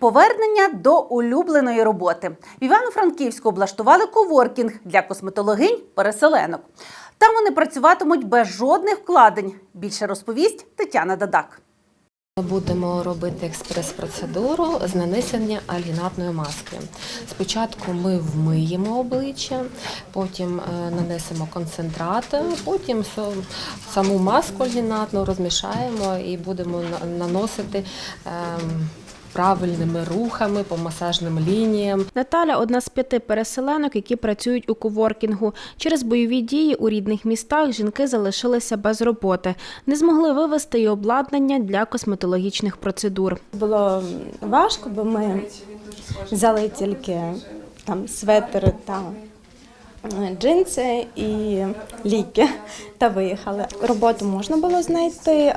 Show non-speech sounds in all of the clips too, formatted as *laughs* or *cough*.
Повернення до улюбленої роботи. В Івано-Франківську облаштували коворкінг для косметологинь-переселенок. Там вони працюватимуть без жодних вкладень. Більше розповість Тетяна Дадак. Ми будемо робити експрес-процедуру з нанесення альгінатної маски. Спочатку ми вмиємо обличчя, потім е, нанесемо концентрат, потім саму маску альгінатну розмішаємо і будемо наносити ем, правильними рухами по масажним лініям. Наталя одна з п'яти переселенок, які працюють у коворкінгу. Через бойові дії у рідних містах жінки залишилися без роботи, не змогли вивезти й обладнання для косметологічних процедур. Було важко, бо ми взяли тільки там светри та джинси і ліки та виїхали. Роботу можна було знайти е,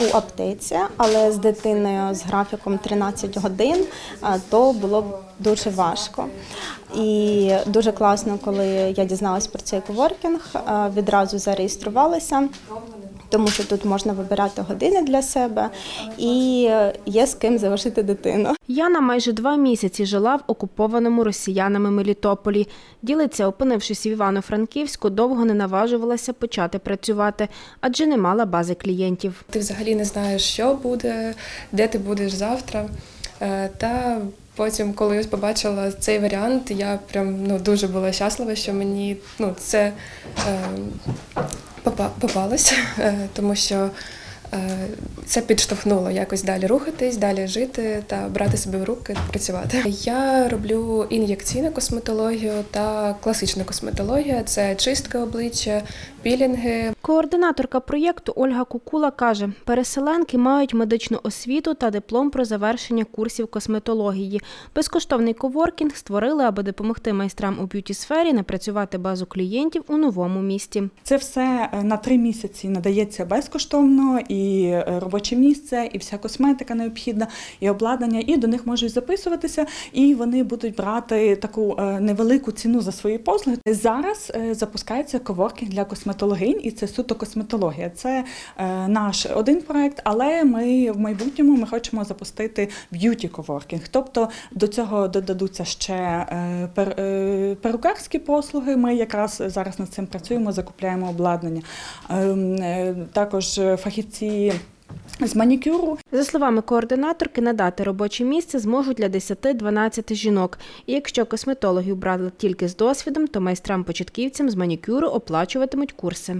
у аптеці, але з дитиною з графіком 13 годин е, то було дуже важко. І дуже класно, коли я дізналась про цей коворкінг, е, відразу зареєструвалася. Тому що тут можна вибирати години для себе і е, є з ким залишити дитину. Яна майже два місяці жила в окупованому росіянами Мелітополі. Ділиться, опинившись в Івано-Франківську, довго не наважувалася почати працювати, адже не мала бази клієнтів. Ти взагалі не знаєш, що буде, де ти будеш завтра. Е, Та потім, коли ось побачила цей варіант, я прям ну, дуже була щаслива, що мені ну, це е, попа- попалось, *laughs* е, тому що це підштовхнуло якось далі рухатись, далі жити та брати себе в руки, працювати. Я роблю ін'єкційну косметологію та класичну косметологію це чистка обличчя, пілінги, Координаторка проєкту Ольга Кукула каже, переселенки мають медичну освіту та диплом про завершення курсів косметології. Безкоштовний коворкінг створили, аби допомогти майстрам у б'юті-сфері напрацювати базу клієнтів у новому місті. Це все е, на три місяці надається безкоштовно, і е, робоче місце, і вся косметика необхідна, і обладнання, і до них можуть записуватися, і вони будуть брати таку е, невелику ціну за свої послуги. Зараз е, запускається коворкінг для косметологинь, і це суто косметологія. Це наш один проект, але ми в майбутньому ми хочемо запустити б'юті коворкінг. Тобто до цього додадуться ще пер, перукарські послуги. Ми якраз зараз над цим працюємо, закупляємо обладнання. Ем, Також фахівці. З манікюру За словами координаторки, надати робоче місце зможуть для 10-12 жінок. І якщо косметологів брали тільки з досвідом, то майстрам-початківцям з манікюру оплачуватимуть курси.